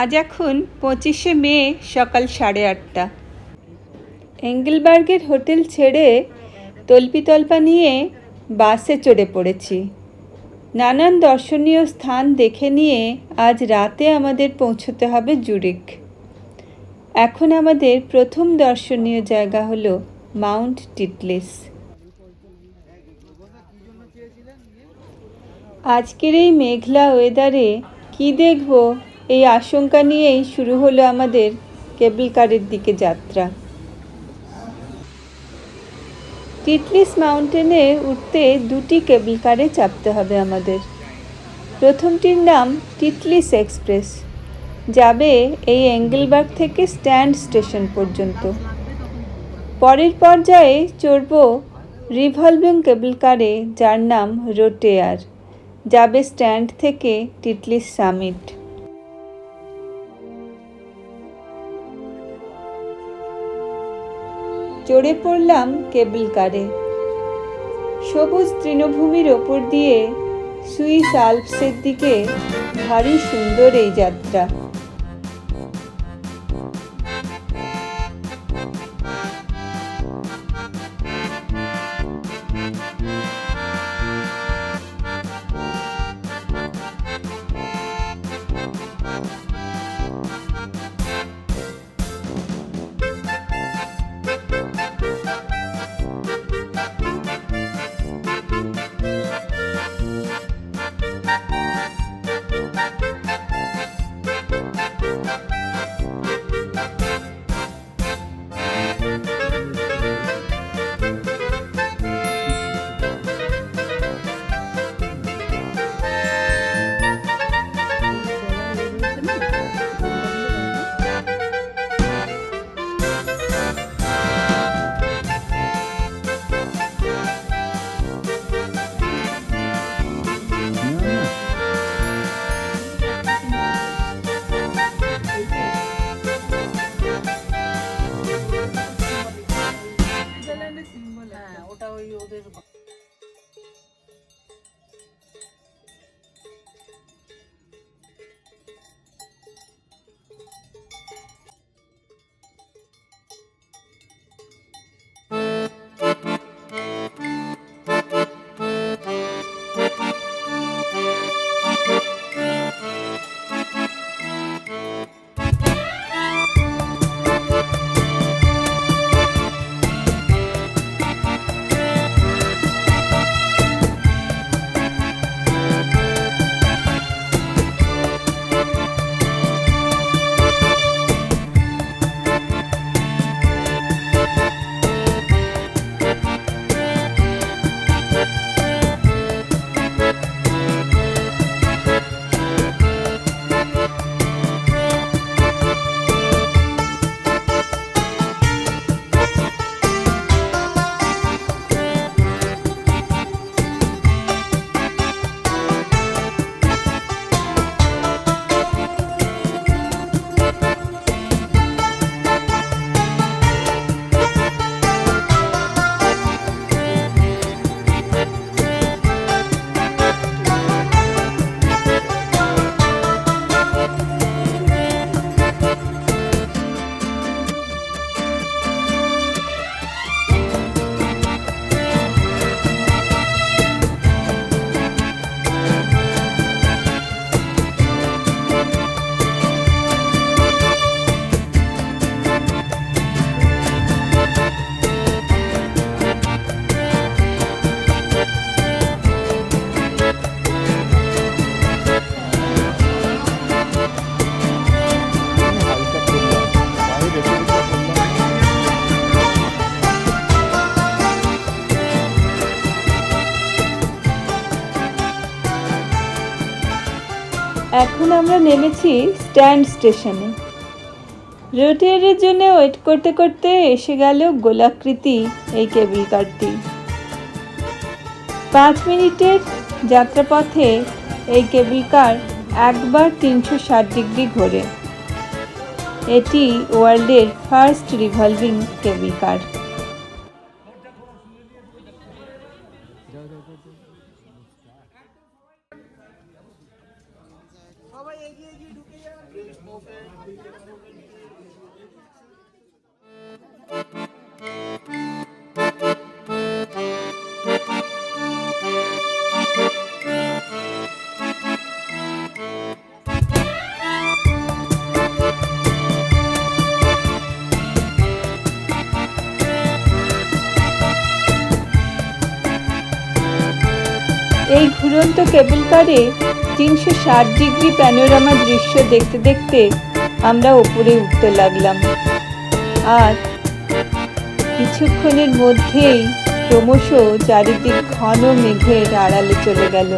আজ এখন পঁচিশে মে সকাল সাড়ে আটটা। এঙ্গেলবার্গের হোটেল ছেড়ে তল্পিতল্পা নিয়ে বাসে চড়ে পড়েছি। নানান দর্শনীয় স্থান দেখে নিয়ে আজ রাতে আমাদের পৌঁছতে হবে জুরিক এখন আমাদের প্রথম দর্শনীয় জায়গা হলো মাউন্ট টিটলিস। আজকের এই মেঘলা ওয়েদারে কি দেখব? এই আশঙ্কা নিয়েই শুরু হলো আমাদের কেবল কারের দিকে যাত্রা। টিটলিস মাউন্টেনে উঠতে দুটি কেবল কারে চাপতে হবে আমাদের। প্রথমটির নাম টিটলিস এক্সপ্রেস। যাবে এই অ্যাঙ্গেলবার্গ থেকে স্ট্যান্ড স্টেশন পর্যন্ত। পরের পর্যায়ে চড়ব রিভলভিং কেবল কারে, যার নাম রোটেয়ার। যাবে স্ট্যান্ড থেকে টিটলিস সামিট। চড়ে পড়লাম কেবল কারে। সবুজ তৃণভূমির ওপর দিয়ে সুইস আলপসের দিকে ভারী সুন্দর এই যাত্রা। আমরা নেমেছি স্ট্যান্ড স্টেশনে। রোটিয়ারের জন্য ওয়েট করতে করতে এসে গেল গোলাকৃতি এই কেবল কারটি। পাঁচ মিনিটের যাত্রাপথে এই কেবল কার একবার তিনশো ষাট ডিগ্রি ঘোরে। এটি ওয়ার্ল্ডের ফার্স্ট রিভলভিং কেবল কার। কেবল কারে তিনশো ষাট ডিগ্রি প্যানোরামা দৃশ্য দেখতে দেখতে আমরা ওপরে উঠতে লাগলাম। আর কিছুক্ষণের মধ্যেই ক্রমশ চারিদিক ঘন মেঘের আড়ালে চলে গেল।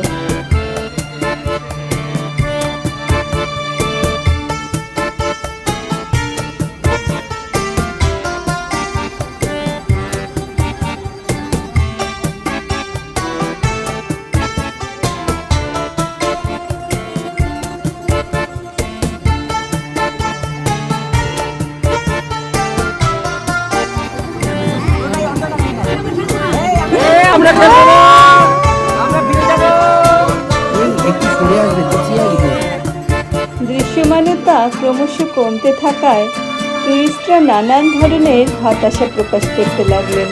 ক্রমশ কমতে থাকায় টুরিস্টরা নানান ধরনের হতাশা প্রকাশ করতে লাগলেন।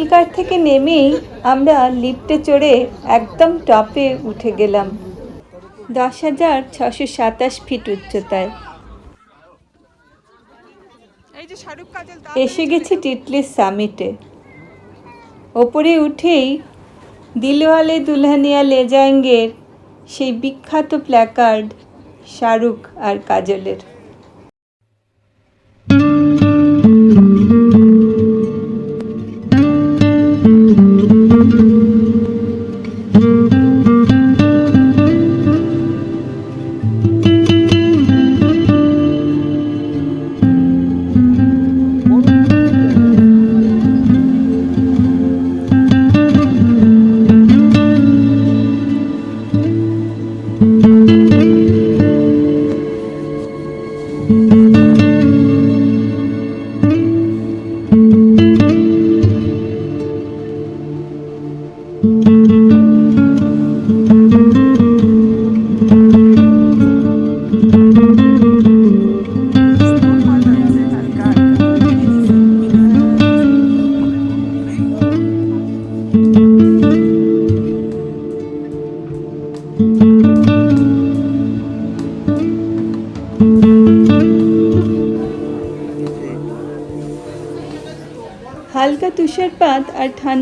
কেবল কার থেকে নেমেই আমরা লিফটে চড়ে একদম টপে উঠে গেলাম। দশ হাজার ছশো সাতাশ ফিট উচ্চতায়। এসে গেছি টিটলির সামিটে। ওপরে উঠেই দিলওয়ালে দুলহানিয়া লে যায়েঙ্গের সেই বিখ্যাত প্ল্যাকার্ড শাহরুখ আর কাজলের।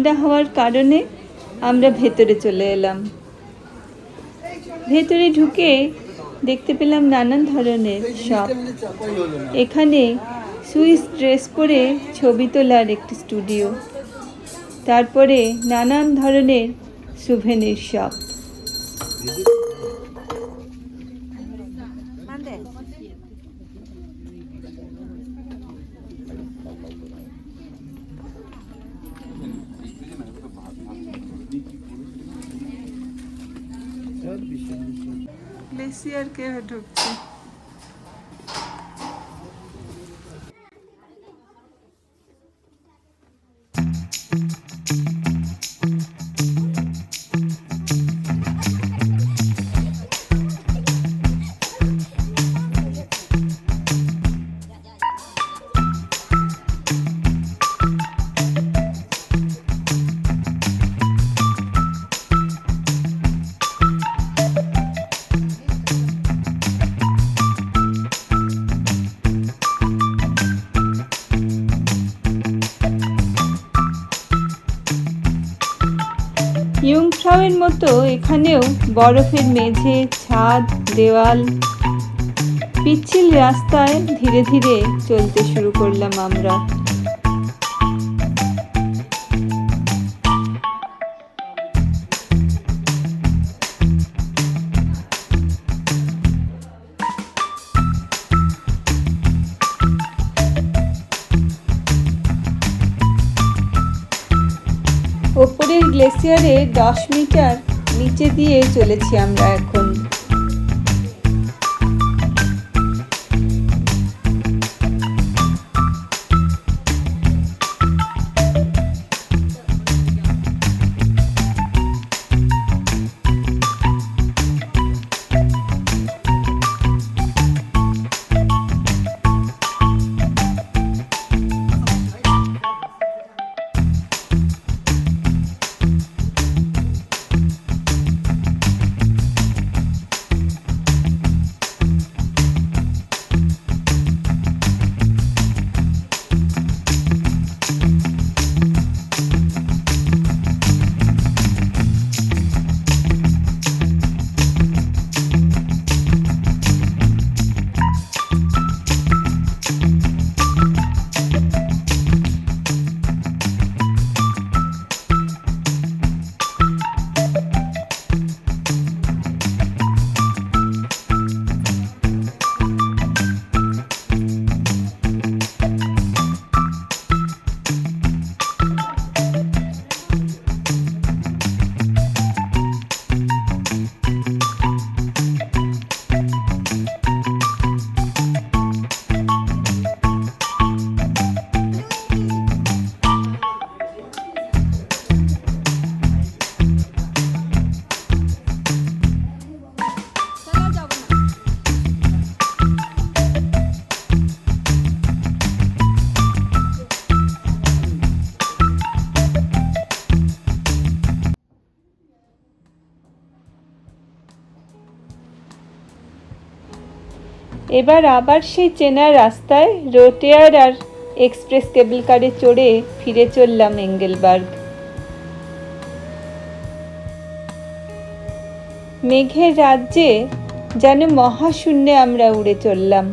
ঠান্ডা হওয়ার কারণে আমরা ভেতরে চলে এলাম। ভেতরে ঢুকে দেখতে পেলাম নানান ধরনের শপ এখানে সুইস ড্রেস পরে ছবি তোলার একটি স্টুডিও তারপরে নানান ধরনের সুভেনির শপ গ্লেসিয়ার কে মতো এখানেও বরফের মেঝে ছাদ দেওয়াল পিচ্ছিল রাস্তায় ধীরে ধীরে চলতে শুরু করলাম আমরা। দশ মিটার নিচে দিয়ে চলেছি আমরা এখন। এবার আবার সেই চেনা রাস্তায় রোটেয়ার আর এক্সপ্রেস কেবল কারে চড়ে ফিরে চললাম এঙ্গেলবার্গ। মেঘের রাজ্যে যেন মহাশূন্যে আমরা উড়ে চললাম।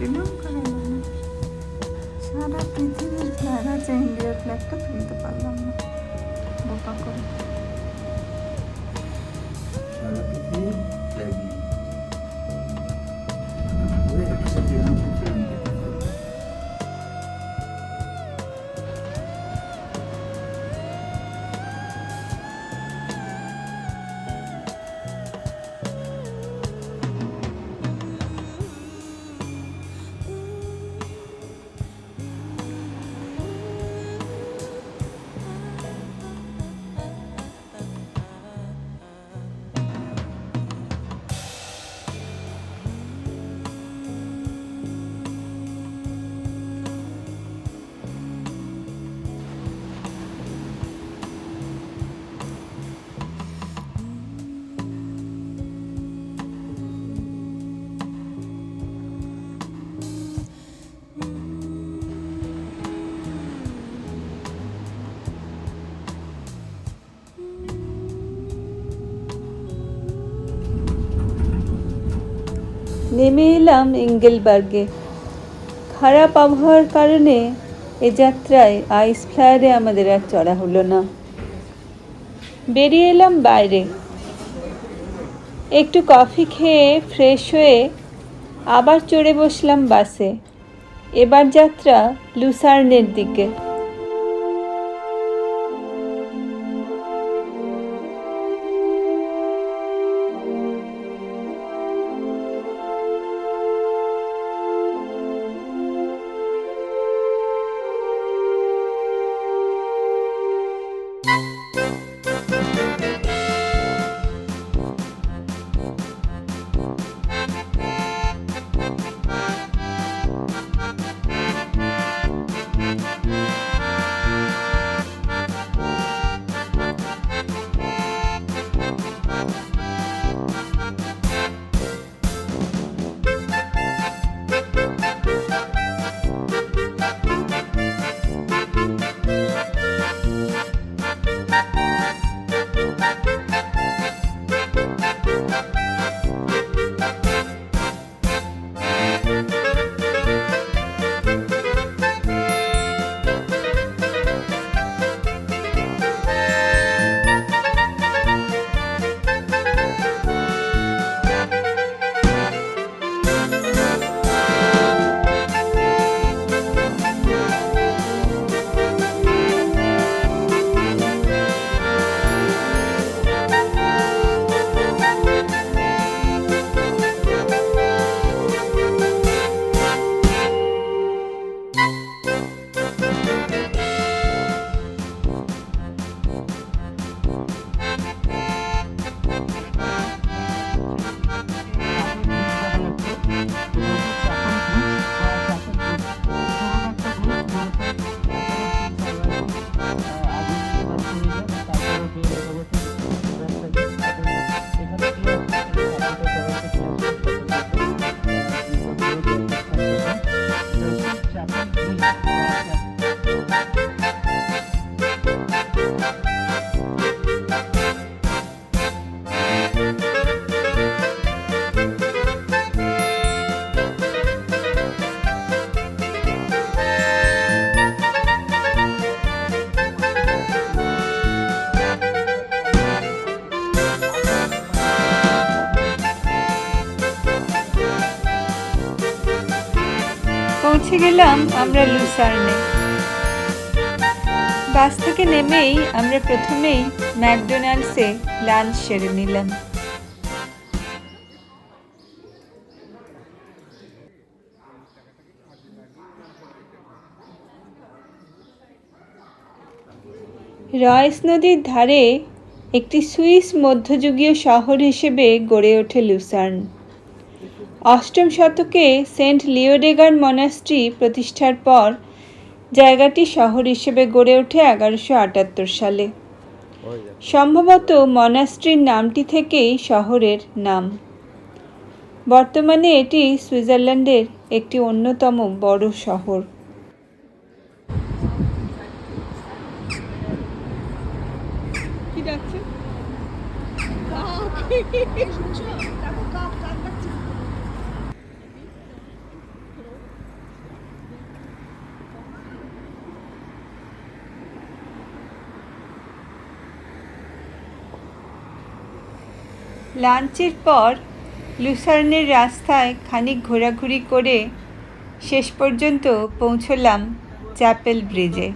শ্রীলঙ্কার। সারা পৃথিবীর ফ্ল্যাগ আছে ইন্ডিয়ার ফ্ল্যাগটা তুলতে পারলাম না বোকা করে সারা পৃথিবীর নেমে এলাম এঙ্গেলবার্গে খারাপ আবহাওয়ার কারণে এ যাত্রায় আইস ফ্লায়ারে আমাদের আর চড়া হলো না। বেরিয়ে এলাম বাইরে। একটু কফি খেয়ে ফ্রেশ হয়ে আবার চড়ে বসলাম বাসে। এবার যাত্রা লুসার্নের দিকে। গেলাম, আমরা লুসার্নে বাস থেকে নেমেই আমরা প্রথমেই ম্যাকডোনাল্ডসে লাঞ্চ সেরে নিলাম। রয়েস নদীর ধারে একটি সুইস মধ্যযুগীয় শহর হিসেবে গড়ে ওঠে লুসার্ন। অষ্টম শতকে সেন্ট লিওডেগার মনাস্ট্রি প্রতিষ্ঠার পর জায়গাটি শহর হিসেবে গড়ে ওঠে এগারোশো আটাত্তর সালে। সম্ভবত মনাস্ট্রির নামটি থেকেই শহরের নাম। বর্তমানে এটি সুইজারল্যান্ডের একটি অন্যতম বড় শহর। কি ডাকছে? লাঞ্চের পর লুসার্নের রাস্তায় খানিক ঘোরাঘুরি করে শেষ পর্যন্ত পৌঁছলাম চ্যাপেল ব্রিজে।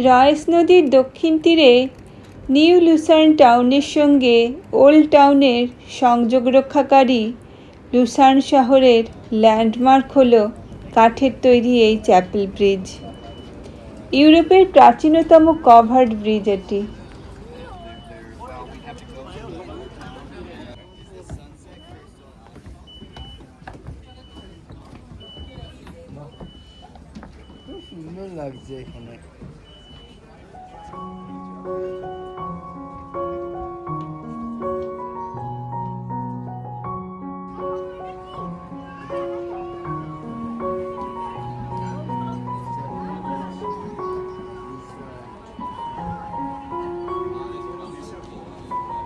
রয়েস নদীর দক্ষিণ তীরে নিউ লুসার্ন টাউনের সঙ্গে ওল্ড টাউনের সংযোগ রক্ষাকারী লুসার্ন শহরের ল্যান্ডমার্ক হল কাঠের তৈরি এই চ্যাপেল ব্রিজ। ইউরোপের প্রাচীনতম কভার্ড ব্রিজ এটি।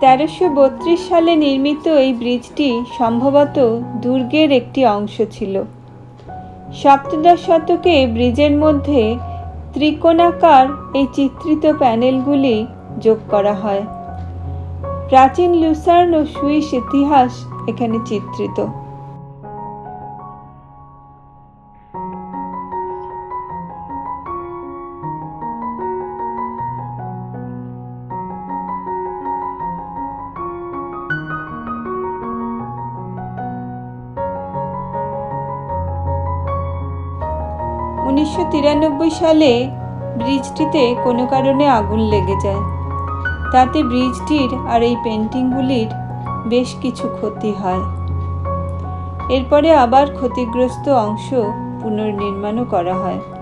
তেরোশো বত্রিশ সালে নির্মিত এই ব্রিজটি সম্ভবত দুর্গের একটি অংশ ছিল। সপ্তদশ শতকে ব্রিজের মধ্যে ত্রিকোণাকার এই চিত্রিত প্যানেলগুলি যোগ করা হয়। প্রাচীন লুসার্ন ও সুইস ইতিহাস এখানে চিত্রিত। সালে ব্রিজটিতে কোনো কারণে আগুন লেগে যায়। তাতে ব্রিজটির আর এই পেন্টিংগুলির বেশ কিছু ক্ষতি হয়। এরপরে আবার ক্ষতিগ্রস্ত অংশ পুনর্নির্মাণও করা হয়।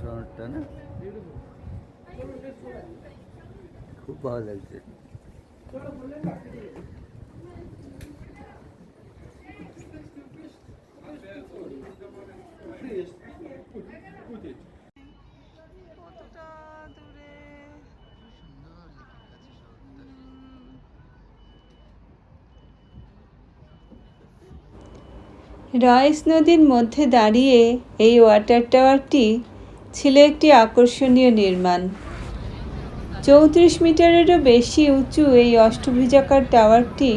মিশন না? খুব ভালো লাগছে। কতটা দূরে? রাইস নদীর মধ্যে দাঁড়িয়ে এই ওয়াটার টাওয়ারটি ছিল একটি আকর্ষণীয় নির্মাণ। চৌত্রিশ মিটারেরও বেশি উঁচু এই অষ্টভুজাকার টাওয়ারটি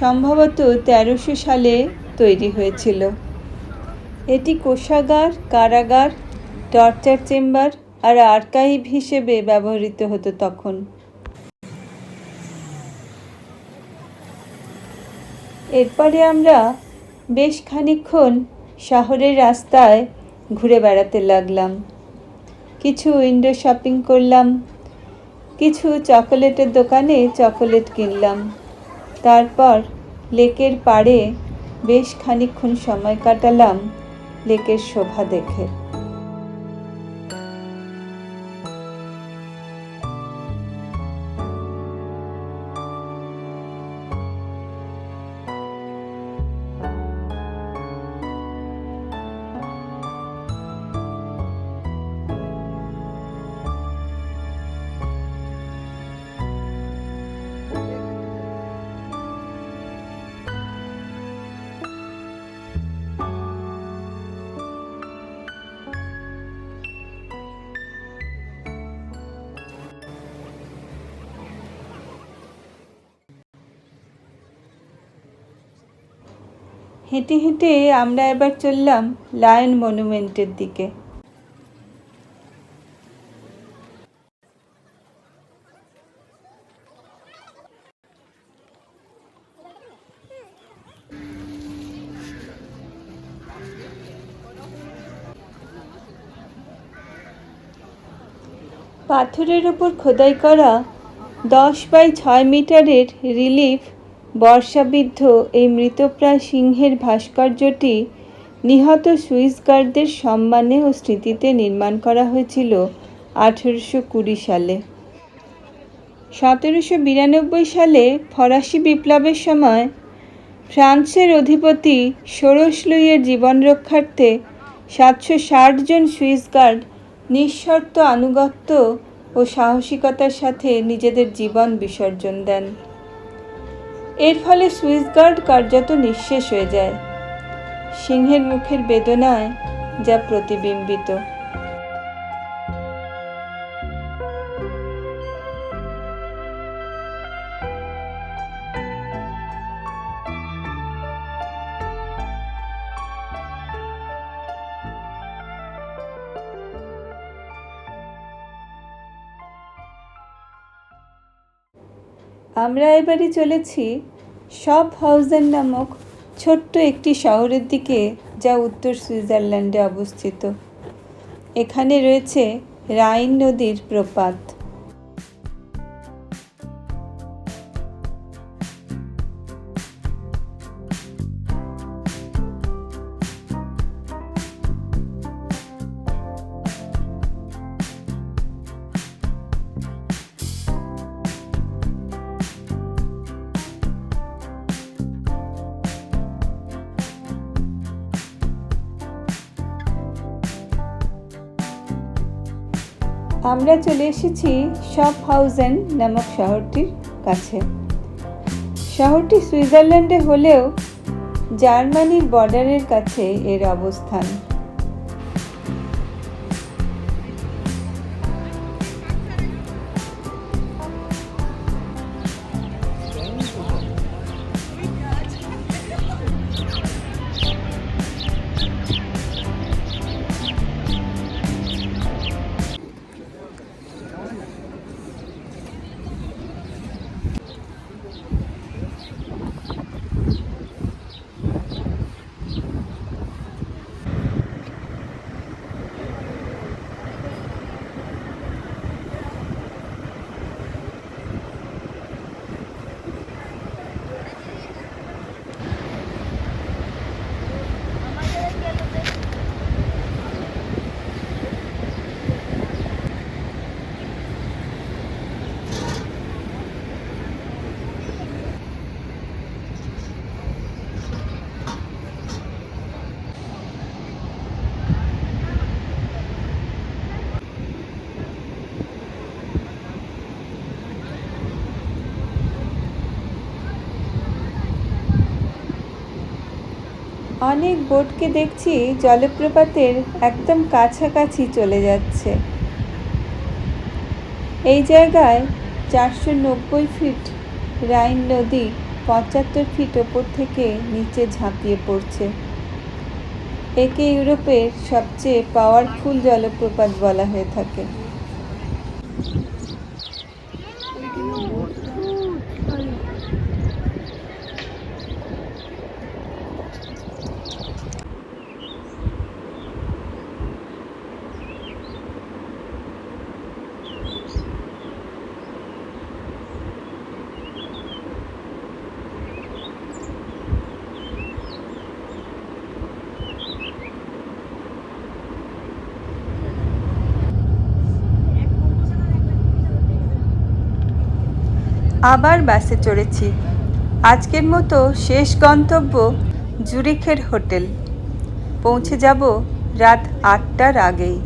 সম্ভবত তেরোশো সালে তৈরি হয়েছিল। এটি কোষাগার, কারাগার, টর্চার চেম্বার আর আর্কাইভ হিসেবে ব্যবহৃত হতো তখন। এরপরে আমরা বেশ খানিকক্ষণ শহরের রাস্তায় ঘুরে বেড়াতে লাগলাম। কিছু উইন্ডো শপিং করলাম, কিছু চকোলেটের দোকানে চকোলেট কিনলাম। তারপর লেকের পাড়ে বেশ খানিক্ষণ সময় কাটালাম লেকের শোভা দেখে। হেঁটে হেঁটে আমরা এবার চললাম লায়ন মনুমেন্টের দিকে। পাথরের ওপর খোদাই করা দশ বাই ছয় মিটারের রিলিফ বর্ষাবিদ্ধ এই মৃতপ্রায় সিংহের ভাস্কর্যটি নিহত সুইস গার্ডদের সম্মানে ও স্মৃতিতে নির্মাণ করা হয়েছিল আঠেরোশো কুড়ি সালে। সতেরোশো বিরানব্বই সালে ফরাসি বিপ্লবের সময় ফ্রান্সের অধিপতি ষোড়শ লুইয়ের জীবন রক্ষার্থে সাতশো ষাট জন সুইস গার্ড নিঃশর্ত আনুগত্য ও সাহসিকতার সাথে নিজেদের জীবন বিসর্জন দেন। এর ফলে সুইস গার্ড কার্যত নিঃশেষ হয়ে যায়। সিংহের মুখের বেদনায় যা প্রতিবিম্বিত। আমরা এবারে চলেছি সব হাউজেন নামক ছোট্ট একটি শহরের দিকে যা উত্তর সুইজারল্যান্ডে অবস্থিত। এখানে রয়েছে রাইন নদীর প্রপাত। আমরা চলে এসেছি শপ হাউজেন নামক শহরটির কাছে। শহরটি সুইজারল্যান্ডে হলেও জার্মানির বর্ডারের কাছে এর অবস্থান। অনেক বোটকে দেখছি জলপ্রপাতের একদম কাছাকাছি চলে যাচ্ছে। এই জায়গায় চারশো নব্বই ফিট রাইন নদী পঁচাত্তর ফিট ওপর থেকে নিচে ঝাঁপিয়ে পড়ছে। একে ইউরোপের সবচেয়ে পাওয়ারফুল জলপ্রপাত বলা হয়ে থাকে। আবার বাসে চড়েছি। আজকের মতো শেষ গন্তব্য জুরিখের হোটেল। পৌঁছে যাব রাত আটটার আগেই।